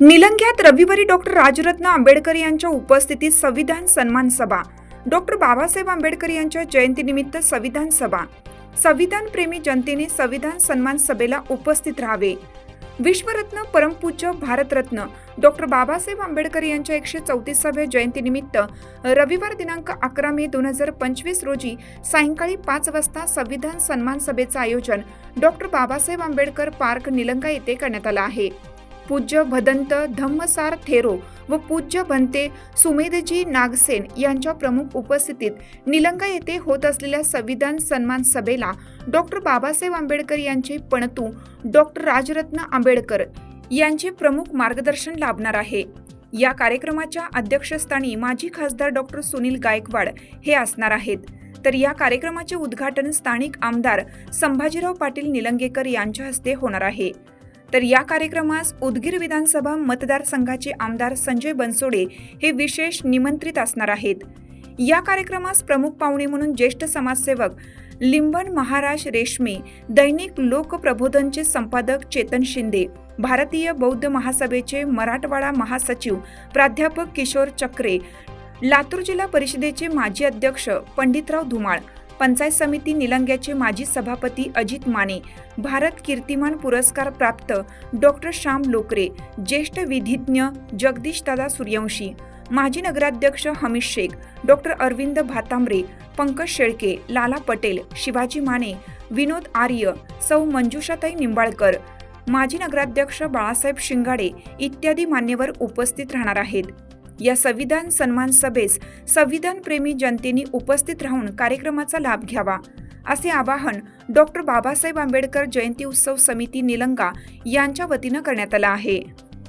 निलंग्यात रविवारी डॉक्टर राजरत्न आंबेडकर यांच्या उपस्थितीत संविधान सन्मान सभा. डॉक्टर बाबासाहेब आंबेडकर यांच्या जयंतीनिमित्त संविधान सभा. संविधान प्रेमी जनतेने संविधान सन्मान सभेला उपस्थित राहावे. विश्वरत्न परमपूज्य भारतरत्न डॉक्टर बाबासाहेब आंबेडकर यांच्या एकशे चौतीसाव्या जयंतीनिमित्त रविवार दिनांक अकरा मे दोन हजार पंचवीस रोजी सायंकाळी पाच वाजता संविधान सन्मान सभेचं आयोजन डॉक्टर बाबासाहेब आंबेडकर पार्क निलंगा येथे करण्यात आलं आहे. पूज्य भदंत धम्मसार थेरो व पूज्य भंते सुमेधजी नागसेन यांच्या प्रमुख उपस्थितीत निलंगा येथे होत असलेल्या संविधान सन्मान सभेला डॉक्टर बाबासाहेब आंबेडकर यांचे पणतू डॉक्टर राजरत्न आंबेडकर यांचे प्रमुख मार्गदर्शन लाभणार आहे. या कार्यक्रमाच्या अध्यक्षस्थानी माजी खासदार डॉक्टर सुनील गायकवाड हे असणार आहेत. तर या कार्यक्रमाचे उद्घाटन स्थानिक आमदार संभाजीराव पाटील निलंगेकर यांच्या हस्ते होणार आहे. तर या कार्यक्रमास उदगीर विधानसभा मतदारसंघाचे आमदार संजय बनसोडे हे विशेष निमंत्रित असणार आहेत. या कार्यक्रमास प्रमुख पाहुणे म्हणून ज्येष्ठ समाजसेवक लिंबन महाराज रेशमे दैनिक लोकप्रबोधनचे संपादक चेतन शिंदे भारतीय बौद्ध महासभेचे मराठवाडा महासचिव प्राध्यापक किशोर चक्रे लातूर जिल्हा परिषदेचे माजी अध्यक्ष पंडितराव धुमाळ पंचायत समिती निलंग्याचे माजी सभापती अजित माने भारत कीर्तिमान पुरस्कार प्राप्त डॉक्टर श्याम लोकरे ज्येष्ठ विधिज्ञ जगदीश दादा सूर्यवंशी माजी नगराध्यक्ष हमीश शेख डॉक्टर अरविंद भातांबरे पंकज शेळके लाला पटेल शिवाजी माने विनोद आर्य सौ मंजुषाताई निंबाळकर माजी नगराध्यक्ष बाळासाहेब शिंगाडे इत्यादी मान्यवर उपस्थित राहणार आहेत. या संविधान सन्मान सभेस संविधान प्रेमी जनतेने उपस्थित राहून कार्यक्रमाचा लाभ घ्यावा. असे आवाहन डॉक्टर बाबासाहेब आंबेडकर जयंती उत्सव समिती निलंगा यांच्या वतीनं करण्यात आलं आहे.